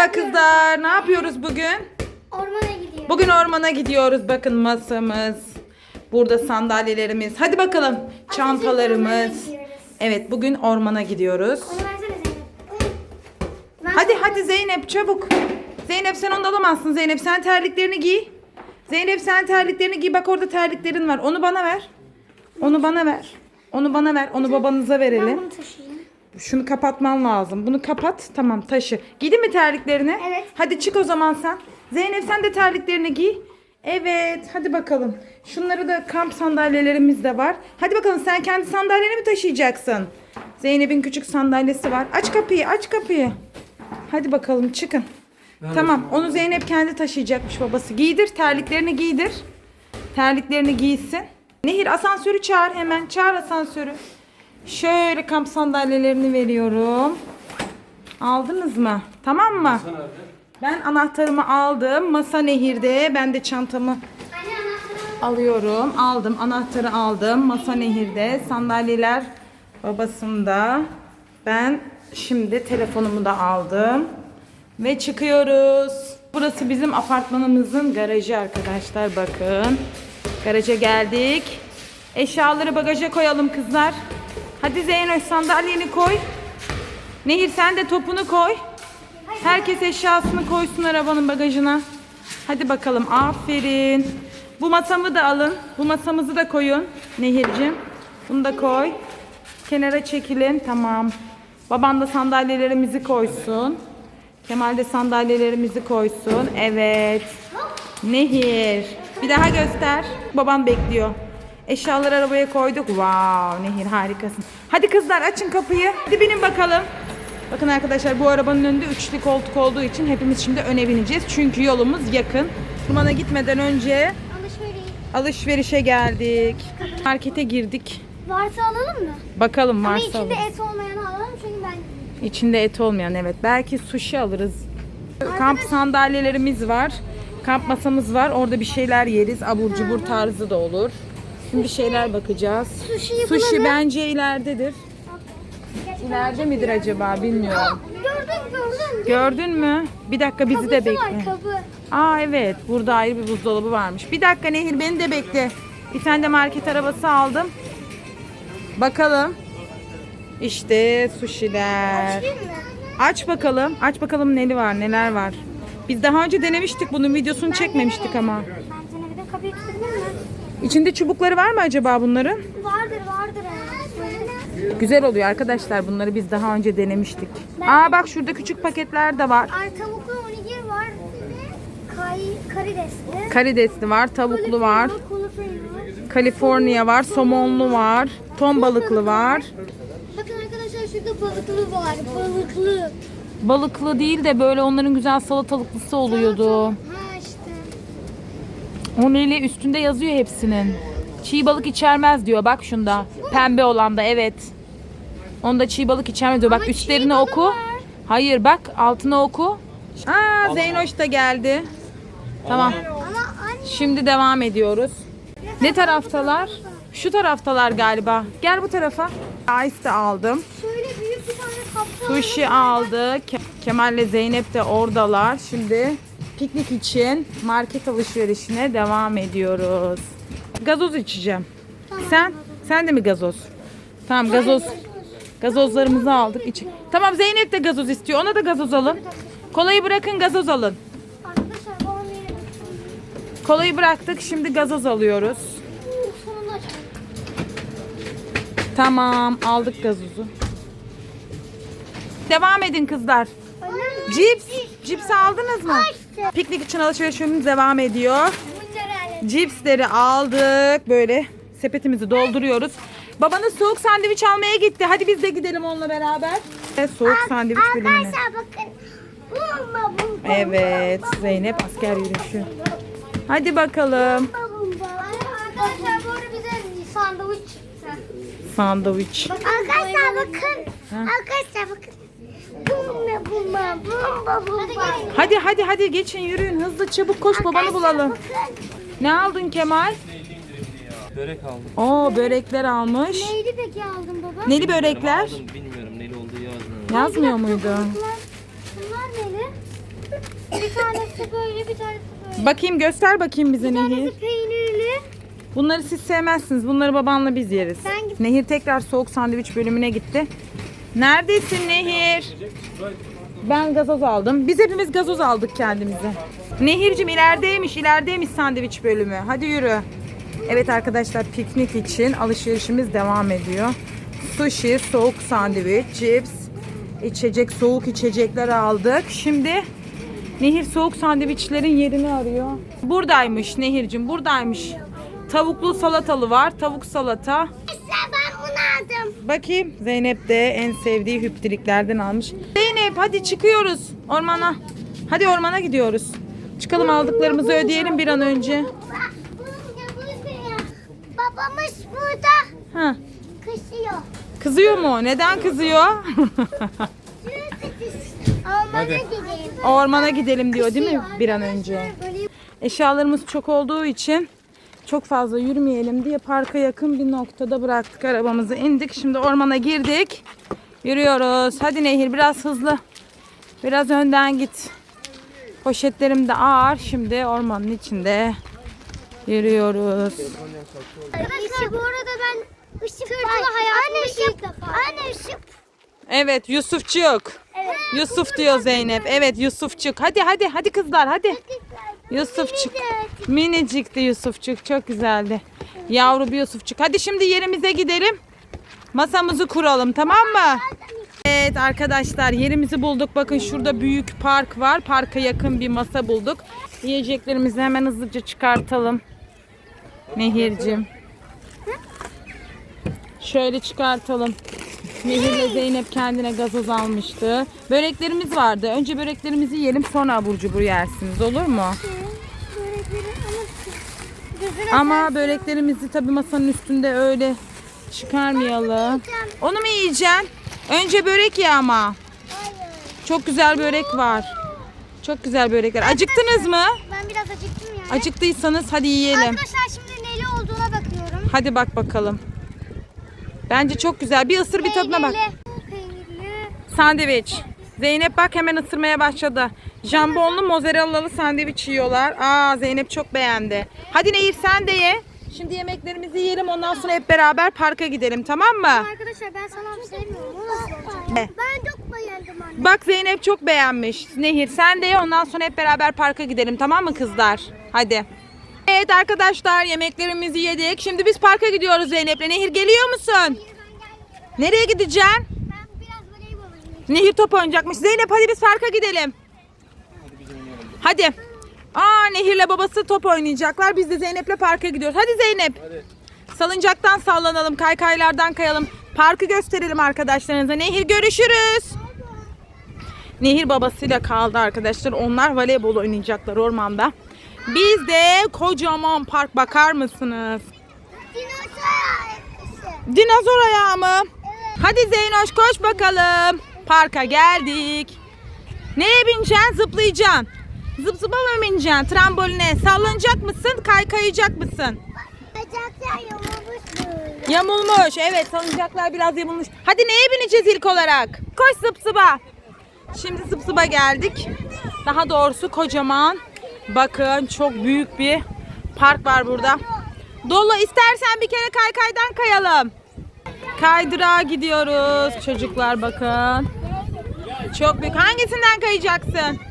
Merhaba kızlar. Ne yapıyoruz bugün? Ormana gidiyoruz. Bugün ormana gidiyoruz. Bakın masamız. Burada sandalyelerimiz. Hadi bakalım. Çantalarımız. Evet bugün ormana gidiyoruz. Onu versene Zeynep. Ben Hadi hadi Zeynep çabuk. Zeynep sen onu da alamazsın Zeynep. Sen terliklerini giy. Zeynep sen terliklerini giy. Bak orada terliklerin var. Onu bana ver. Onu bana ver. Onu bana ver. Onu babanıza Ben verelim. bunu taşıyayım. Şunu kapatman lazım. Bunu kapat. Tamam taşı. Giydin mi terliklerini? Evet. Hadi çık o zaman sen. Zeynep sen de terliklerini giy. Evet hadi bakalım. Şunları da kamp sandalyelerimiz de var. Hadi bakalım sen kendi sandalyeni mi taşıyacaksın? Zeynep'in küçük sandalyesi var. Aç kapıyı aç kapıyı. Hadi bakalım çıkın. tamam onu Zeynep kendi taşıyacakmış babası. Giydir terliklerini giydir. Terliklerini giysin. Nehir asansörü çağır hemen. Çağır asansörü. Şöyle kamp sandalyelerini veriyorum. Aldınız mı? Tamam mı? Ben anahtarımı aldım. Masa nehirde. Ben de çantamı Anne anahtarı alıyorum. Aldım. Anahtarı aldım. Masa nehirde. Sandalyeler babasında. Ben şimdi telefonumu da aldım. Ve çıkıyoruz. Burası bizim apartmanımızın garajı arkadaşlar. Bakın. Garaja geldik. Eşyaları bagaja koyalım kızlar. Hadi Zeynoş sandalyeni koy. Nehir sen de topunu koy. Herkes eşyasını koysun arabanın bagajına. Hadi bakalım aferin. Bu masamı da alın. Bu masamızı da koyun Nehir'cim. Bunu da koy. Kenara çekilin. Tamam. Baban da sandalyelerimizi koysun. Kemal de sandalyelerimizi koysun. Evet. Nehir. Bir daha göster. Baban bekliyor. Eşyaları arabaya koyduk. Wow Nehir harikasın. Hadi kızlar açın kapıyı. Hadi binin bakalım. Bakın arkadaşlar bu arabanın önünde üçlü koltuk olduğu için hepimiz şimdi öne bineceğiz. Çünkü yolumuz yakın. Kumana gitmeden önce alışveriş. alışverişe geldik. Markete girdik. Varsa alalım mı? Bakalım Ama varsa içinde alırız. et olmayanı alalım çünkü ben İçinde et olmayan evet. Belki sushi alırız. Kamp sandalyelerimiz var. Kamp masamız var. Orada bir şeyler yeriz. Abur cubur tarzı da olur. Şimdi bir şeyler bakacağız. Sushi bulalım. bence ileridedir. İleride midir acaba bilmiyorum. gördüm gördüm. Gördün mü? Bir dakika bizi de Kabısı var bekle. kabı. Aa evet burada ayrı bir buzdolabı varmış. Bir dakika Nehir beni de bekle. Bir tane de market arabası aldım. Bakalım. İşte mi? Aç bakalım. Aç bakalım neli var neler var. Biz daha önce denemiştik bunun videosunu çekmemiştik ama. Ben sana bir de kapıyı tutabilir mi? İçinde çubukları var mı acaba bunların? Vardır vardır. Güzel oluyor arkadaşlar. Bunları biz daha önce denemiştik. Aa bak şurada küçük paketler de var. Ay tavuklu onigiri var. Kay, karidesli. Karidesli var, tavuklu var. Kaliforniya var, somonlu var, ton balıklı var. Bakın arkadaşlar şurada balıklı var. Balıklı. Balıklı değil de böyle onların güzel salatalıklısı oluyordu. İşte. O neli üstünde yazıyor hepsinin. Çiğ balık içermez diyor bak şunda. Pembe olan da evet. Onda çiğ balık içermez diyor. Bak Ama çiğ üstlerini balığı oku. var. Hayır bak altına oku. Aa Zeynoş da geldi. Tamam. Ama anne. Şimdi devam ediyoruz. Ne taraftalar? Şu taraftalar galiba. Gel bu tarafa. Ice de aldım. Şöyle büyük bir tane kapta. Sushi aldı. Ke- Kemal ile Zeynep de oradalar. Şimdi piknik için market alışverişine devam ediyoruz. Gazoz içeceğim. Sen? Sen de mi gazoz? Tamam gazoz. Gazozlarımızı aldık. İç. Tamam Zeynep de gazoz istiyor. Ona da gazoz alın. Kolayı bırakın gazoz alın. Bak. Kolayı bıraktık. Şimdi gazoz alıyoruz. Tamam aldık gazozu. Devam edin kızlar. Cips. Cips aldınız mı? Piknik için alışverişimiz devam ediyor. Cipsleri aldık. Böyle sepetimizi dolduruyoruz. Babanız soğuk sandviç almaya gitti. Hadi biz de gidelim onunla beraber. Soğuk sandviç bölümüne. Arkadaşlar bakın. Evet Zeynep asker yürüyüşü. Hadi bakalım. Arkadaşlar bu arada bize sandviç çıktı. Sandviç. Arkadaşlar bakın. Arkadaşlar bakın. Bumba bumba bumba. Hadi hadi hadi geçin yürüyün hızlı çabuk koş babanı bulalım. Ne aldın Kemal? Börek aldım. Oo börekler almış. Neydi peki aldın baba? Neli börekler? Aldım bilmiyorum neli olduğu yazmıyor. Yazmıyor muydu? Bunlar, neydi? Bir tanesi böyle bir tanesi böyle. Bakayım göster bakayım bize Bir Nehir. tanesi peynirli. Bunları siz sevmezsiniz. Bunları babanla biz yeriz. Ben Nehir tekrar soğuk sandviç bölümüne gitti. Neredesin Nehir? Ben gazoz aldım. Biz hepimiz gazoz aldık kendimize. Nehir'cim ilerideymiş, ilerideymiş sandviç bölümü. Hadi yürü. Evet arkadaşlar piknik için alışverişimiz devam ediyor. Sushi, soğuk sandviç, cips, içecek, soğuk içecekler aldık. Şimdi Nehir soğuk sandviçlerin yerini arıyor. Buradaymış Nehir'cim, buradaymış. Tavuklu salatalı var, tavuk salata. İşte ben bunu aldım. Bakayım Zeynep de en sevdiği hüptriklerden almış. Zeynep hadi çıkıyoruz ormana. Hadi ormana gidiyoruz. Çıkalım aldıklarımızı ödeyelim bir an önce. Babamız burada Ha, kışıyor. kızıyor mu? Neden kızıyor? Almana gidelim. Ormana gidelim diyor değil mi bir an önce? Eşyalarımız çok olduğu için çok fazla yürümeyelim diye parka yakın bir noktada bıraktık arabamızı indik. Şimdi ormana girdik. Yürüyoruz. Hadi Nehir biraz hızlı. Biraz önden git. Poşetlerim de ağır. Şimdi ormanın içinde yürüyoruz. Arkadaşlar bu arada ben ışık Tırtılı hayatımda ilk defa. Anne ışık. Evet Yusufçuk. Evet. Yusuf diyor Zeynep. Evet Yusufçuk. Hadi hadi hadi kızlar hadi. Yusufçuk. Minicikti Yusufçuk. Çok güzeldi. Yavru bir Yusufçuk. Hadi şimdi yerimize gidelim. Masamızı kuralım tamam mı? Evet arkadaşlar yerimizi bulduk. Bakın şurada büyük park var. Parka yakın bir masa bulduk. Yiyeceklerimizi hemen hızlıca çıkartalım. Nehir'cim. Şöyle çıkartalım. Nehir'le Zeynep kendine gazoz almıştı. Böreklerimiz vardı. Önce böreklerimizi yiyelim sonra abur cubur yersiniz olur mu? Ama böreklerimizi tabii masanın üstünde öyle çıkarmayalım. Onu mu yiyeceksin? Önce börek ye ama. Çok güzel börek var. Çok güzel börekler. Acıktınız mı? Ben biraz acıktım yani. Acıktıysanız hadi yiyelim. Arkadaşlar şimdi neli olduğuna bakıyorum. Hadi bak bakalım. Bence çok güzel. Bir ısır bir tadına bak. Peynirli. Sandviç. Zeynep bak hemen ısırmaya başladı. Jambonlu mozzarellalı sandviç yiyorlar. Aa Zeynep çok beğendi. Hadi Nehir sen de ye. Şimdi yemeklerimizi yiyelim ondan sonra hep beraber parka gidelim tamam mı? Arkadaşlar ben salam sevmiyorum. O nasıl olacak? Ne? Ben çok beğendim anne. Bak Zeynep çok beğenmiş. Nehir sen de ye ondan sonra hep beraber parka gidelim tamam mı kızlar? Hadi. Evet arkadaşlar yemeklerimizi yedik. Şimdi biz parka gidiyoruz Zeynep'le. Nehir geliyor musun? Nereye gideceksin? Ben biraz voleybol oynayayım. Nehir top oynayacakmış. Zeynep hadi biz parka gidelim. Hadi. Aa Nehir'le babası top oynayacaklar. Biz de Zeynep'le parka gidiyoruz. Hadi Zeynep. Salıncaktan sallanalım, kaykaylardan kayalım. Parkı gösterelim arkadaşlarınıza. Nehir görüşürüz. Nehir babasıyla kaldı arkadaşlar. Onlar voleybol oynayacaklar ormanda. Biz de kocaman park bakar mısınız? Dinozor ayağı mı? Hadi Zeynoş koş bakalım. Parka geldik. Neye bineceksin? Zıplayacaksın. Zıp zıpa mı bineceksin? Tramboline. Sallanacak mısın? Kaykayacak mısın? Bacaklar yamulmuş böyle. Yamulmuş. Evet salıncaklar biraz yamulmuş. Hadi neye bineceğiz ilk olarak? Koş zıp zıba. Şimdi zıp zıba geldik. Daha doğrusu kocaman. Bakın çok büyük bir park var burada. Dolu istersen bir kere kaykaydan kayalım. Kaydırağa gidiyoruz çocuklar bakın. Çok büyük. Hangisinden kayacaksın?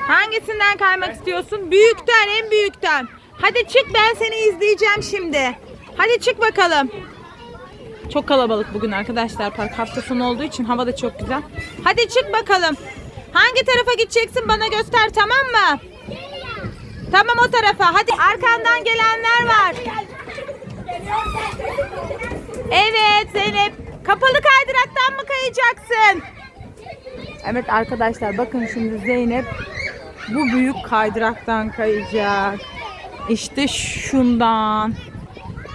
Hangisinden kaymak istiyorsun? Büyükten, en büyükten. Hadi çık ben seni izleyeceğim şimdi. Hadi çık bakalım. Çok kalabalık bugün arkadaşlar park hafta sonu olduğu için hava da çok güzel. Hadi çık bakalım. Hangi tarafa gideceksin bana göster tamam mı? Tamam o tarafa. Hadi arkandan gelenler var. Evet Zeynep. Kapalı kaydıraktan mı kayacaksın? Evet arkadaşlar bakın şimdi Zeynep bu büyük kaydıraktan kayacak. İşte şundan.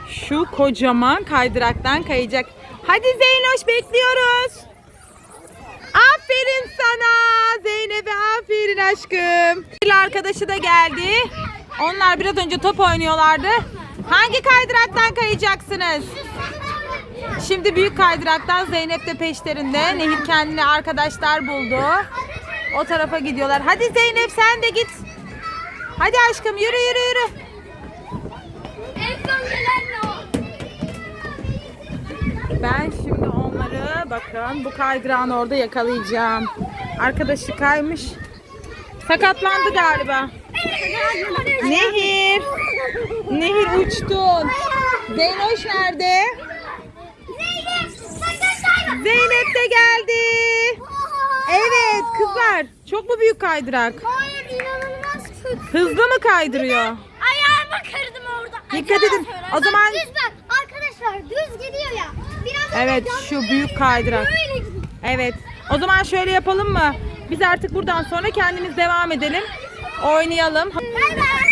Şu kocaman kaydıraktan kayacak. Hadi Zeynoş bekliyoruz. Aferin sana Zeynep'e aferin aşkım. Bir arkadaşı da geldi. Onlar biraz önce top oynuyorlardı. Hangi kaydıraktan kayacaksınız? Şimdi büyük kaydıraktan Zeynep de peşlerinde. Nehir kendine arkadaşlar buldu. O tarafa gidiyorlar. Hadi Zeynep sen de git. Hadi aşkım yürü yürü yürü. En son gelen o? Ben şimdi onları bakın bu kaydırağın orada yakalayacağım. Arkadaşı kaymış. Sakatlandı galiba. Nehir. Nehir uçtun. Zeynoş nerede? Zeynep de geldi. Evet kızlar. Çok mu büyük kaydırak? Hayır inanılmaz kötü. Hızlı mı kaydırıyor? Ayağımı kırdım orada. Dikkat edin. O zaman Düz bak arkadaşlar düz gidiyor ya. Biraz Evet şu büyük kaydırak. Böyle gidiyor. Evet. O zaman şöyle yapalım mı? Biz artık buradan sonra kendimiz devam edelim. Oynayalım. Bay bay.